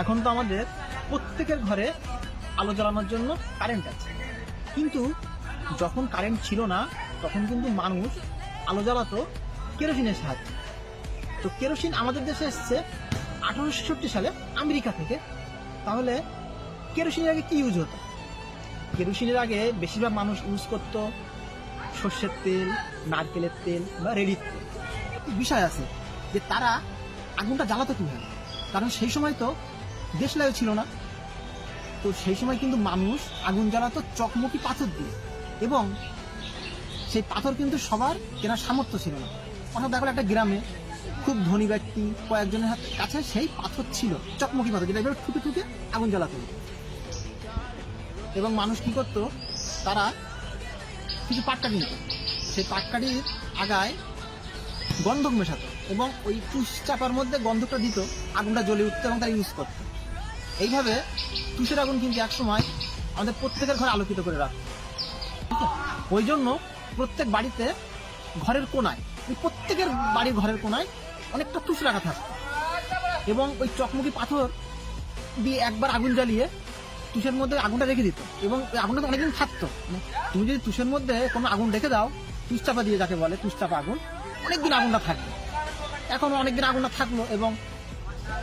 এখন তো আমাদের প্রত্যেকের ঘরে আলো জ্বালানোর জন্য কারেন্ট আছে। কিন্তু যখন কারেন্ট ছিল না, তখন কিন্তু মানুষ আলো জ্বালাতো কেরোসিনের সাহায্যে। তো কেরোসিন আমাদের দেশে এসছে আঠারোশো ছেষট্টি সালে আমেরিকা থেকে। তাহলে কেরোসিনের আগে কি ইউজ হতো? কেরোসিনের আগে বেশিরভাগ মানুষ ইউজ করতো সর্ষের তেল, নারকেলের তেল বা রেডির তেল। বিষয় আছে যে তারা আগুনটা জ্বালাতো কীভাবে? কারণ সেই সময় তো দেশলাইও ছিল না। তো সেই সময় কিন্তু মানুষ আগুন জ্বালাতো চকমকি পাথর দিয়ে। এবং সেই পাথর কিন্তু সবার কেনার সামর্থ্য ছিল না। অর্থাৎ দেখো একটা গ্রামে খুব ধনী ব্যক্তি কয়েকজনের হাত কাছে সেই পাথর ছিল, চকমকি পাথর, যেটা এবার ঠুকে ঠুকে আগুন জ্বালাতো। এবং মানুষ কি করতো, তারা কিছু পাটকাঠি নিত সেই পাটকাঠির আগায় গন্ধক মেশাতো এবং ওই তুষ চাপার মধ্যে গন্ধকটা দিত, আগুনটা জ্বলে উঠতো এবং তারা ইউজ করতো। এইভাবে তুষের আগুন কিন্তু একসময় আমাদের প্রত্যেকের ঘরে আলোকিত করে রাখতো? ওই জন্য প্রত্যেক বাড়িতে ঘরের কোনায় ওই প্রত্যেকের বাড়ির ঘরের কোনায় অনেকটা তুষ রাখা থাকতো। এবং ওই চকমকি পাথর দিয়ে একবার আগুন জ্বালিয়ে তুষের মধ্যে আগুনটা রেখে দিত। এবং ওই আগুনটা তো অনেকদিন থাকতো। মানে তুমি যদি তুষের মধ্যে কোনো আগুন রেখে দাও, তুষ চাপা দিয়ে যাকে বলে, তুষ চাপা আগুন, অনেকদিন আগুনটা থাকবে। এখন অনেকদিন আগুনটা থাকল এবং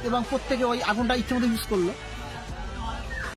এবং প্রত্যেকে ওই আগুনটা ইচ্ছে মতো ইউজ করল।